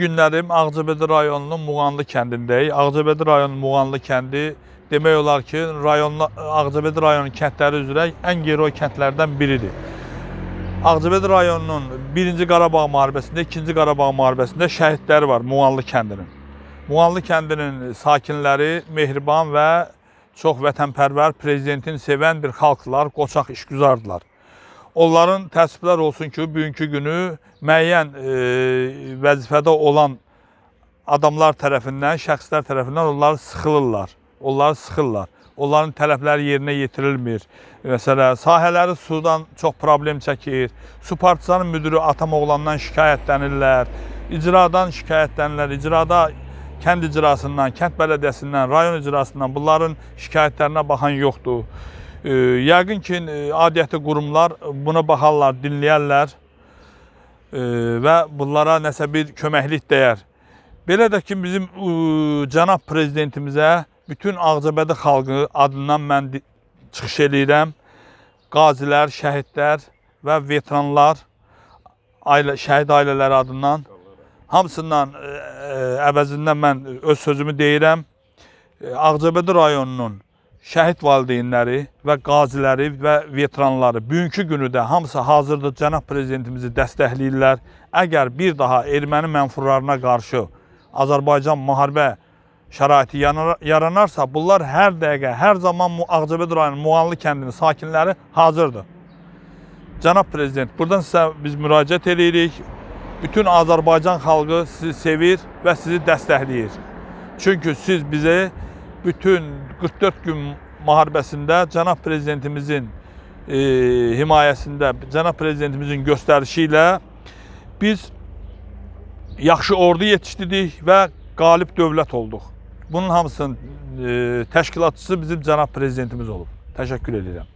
Günlərim Ağcabədi rayonunun Muğanlı kəndindəyik. Ağcabədi rayonunun Muğanlı kəndi demək olar ki, rayonla Ağcabədi rayonunun kəndləri üzrə ən gero kəndlərdən biridir. Ağcabədi rayonunun 1-ci Qarabağ müharibəsində, 2-ci Qarabağ müharibəsində şəhidləri var Muğanlı kəndinin. Muğanlı kəndinin sakinləri mehriban və çox vətənpərvər, prezidentini sevən bir xalqlar, qoçaq işgüzardılar. Onların təəssüflər olsun ki, bugünkü günü müəyyən e, vəzifədə olan adamlar tərəfindən, şəxslər tərəfindən onları sıxılırlar. Onları sıxırlar. Onların tələbləri yerinə yetirilmir. Məsələn, sahələri sudan çox problem çəkir. Su partizanın müdürü Atamoğlandan şikayətlənirlər. İcradan şikayətlənirlər. İcrada kənd icrasından, kənd bələdiyyəsindən, rayon icrasından bunların şikayətlərinə baxan yoxdur. E, Yəqin ki, e, adiyyəti qurumlar buna baxarlar, dinləyərlər e, və bunlara nəsə bir köməklik dəyər. Belə də ki, bizim e, cənab prezidentimizə bütün Ağcabədi xalqı adından mən çıxış eləyirəm. Qazilər, şəhidlər və veteranlar, ailə, şəhid ailələri adından hamısından əvəzindən mən öz sözümü deyirəm. Ağcabədi rayonunun şəhid valideynləri və qaziləri və veteranları bugünkü günü də hamısı hazırdır cənab prezidentimizi dəstəkləyirlər. Əgər bir daha erməni mənfurlarına qarşı Azərbaycan müharibə şəraiti yaranarsa, bunlar hər dəqiqə, hər zaman Ağcabədi rayonunun Muğanlı kəndinin sakinləri hazırdır. Cənab prezident, buradan sizə biz müraciət edirik. Bütün Azərbaycan xalqı sizi sevir və sizi dəstəkləyir. Çünki siz bizə bütün 44 gün müharibəsində cənab prezidentimizin e, himayəsində, cənab prezidentimizin göstərişi ilə biz yaxşı ordu yetişdirdik və qalib dövlət olduq. Bunun hamısının e, təşkilatçısı bizim cənab prezidentimiz olub. Təşəkkür edirəm.